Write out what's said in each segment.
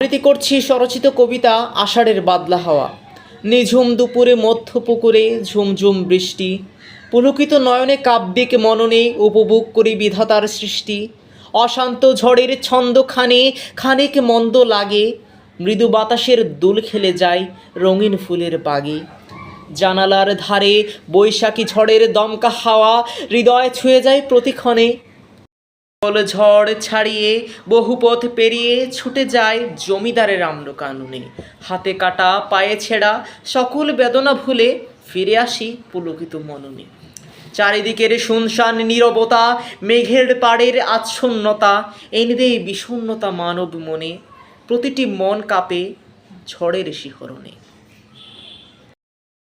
আবৃত্তি করছি স্বরচিত কবিতা আষাঢ়ের বাদলা হাওয়া। নিঝুম দুপুরে মধ্য পুকুরে ঝুমঝুম বৃষ্টি। পুলকিত নয়নে কাব্যিক মননে উপভোগ করি বিধাতার সৃষ্টি। অশান্ত ঝড়ের ছন্দ খানে খানিক মন্দ লাগে। মৃদু বাতাসের দুল খেলে যায় রঙিন ফুলের বাগে। জানালার ধারে বৈশাখী ঝড়ের দমকা হাওয়া হৃদয় ছুঁয়ে যায় প্রতিক্ষণে। জল ঝড় ছাড়িয়ে বহুপথ পেরিয়ে ছুটে যায় জমিদারের আম্র কানুনে। হাতে কাটা, পায়ে ছেঁড়া সকল বেদনা ভুলে ফিরে আসি পুলকিত মননে। চারিদিকের শুনশান নীরবতা, মেঘের পাড়ের আচ্ছন্নতা এনে দেয় বিষণ্ণতা মানব মনে। প্রতিটি মন কাঁপে ঝড়ের শিহরণে।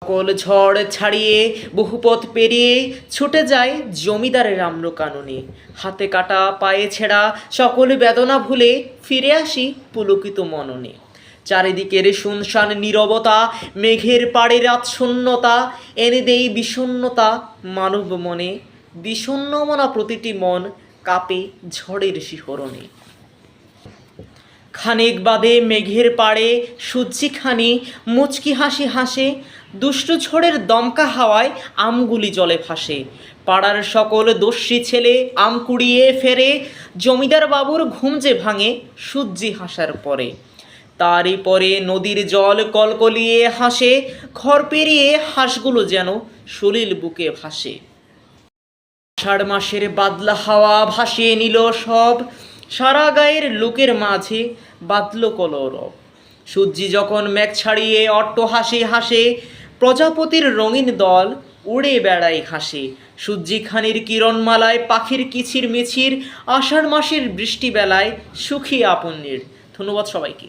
সকল ঝড় ছাড়িয়ে, বহুপথ পেরিয়ে ছুটে যায় জমিদারের আম্র কাননে হাতে কাটা, পায়ে ছেঁড়া সকল বেদনা ভুলে ফিরে আসি পুলকিত মননে। চারিদিকের শুনশান নীরবতা, মেঘের পাড়ের আচ্ছন্নতা এনে দেই বিষণ্ণতা মানব মনে। বিষণ্ণ মনা প্রতিটি মন কাঁপে ঝড়ের শিহরণে। খানিক বাদে মেঘের পাড়ে সূর্যিখানি মুচকি হাসি হাসে, দুষ্টু ঝড়ের দমকা হাওয়ায় আমগুলি জলে ভাসে। পাড়ার সকল দস্যি ছেলে আম কুড়িয়ে ফেরে, জমিদার বাবুর ঘুম যে ভাঙে সূর্যি হাসার পরে। তারই পরে নদীর জল কলকলিয়ে হাসে, ঘর পেরিয়ে হাঁসগুলো যেন সলিল বুকে ভাসে। আষাঢ় মাসের বাদলা হাওয়া ভাসিয়ে নিল সব সারা গায়ের লোকের মাঝে বাতল কলরব। সূর্যি যখন মেঘ ছাড়িয়ে অট্ট হাসে হাসে, প্রজাপতির রঙিন দল উড়ে বেড়ায় ঘাসে সূর্যিখানির কিরণমালায় পাখির কিছির মিছির আষাঢ় মাসের বৃষ্টিবেলায় সুখী আপন্নির ধন্যবাদ সবাইকে।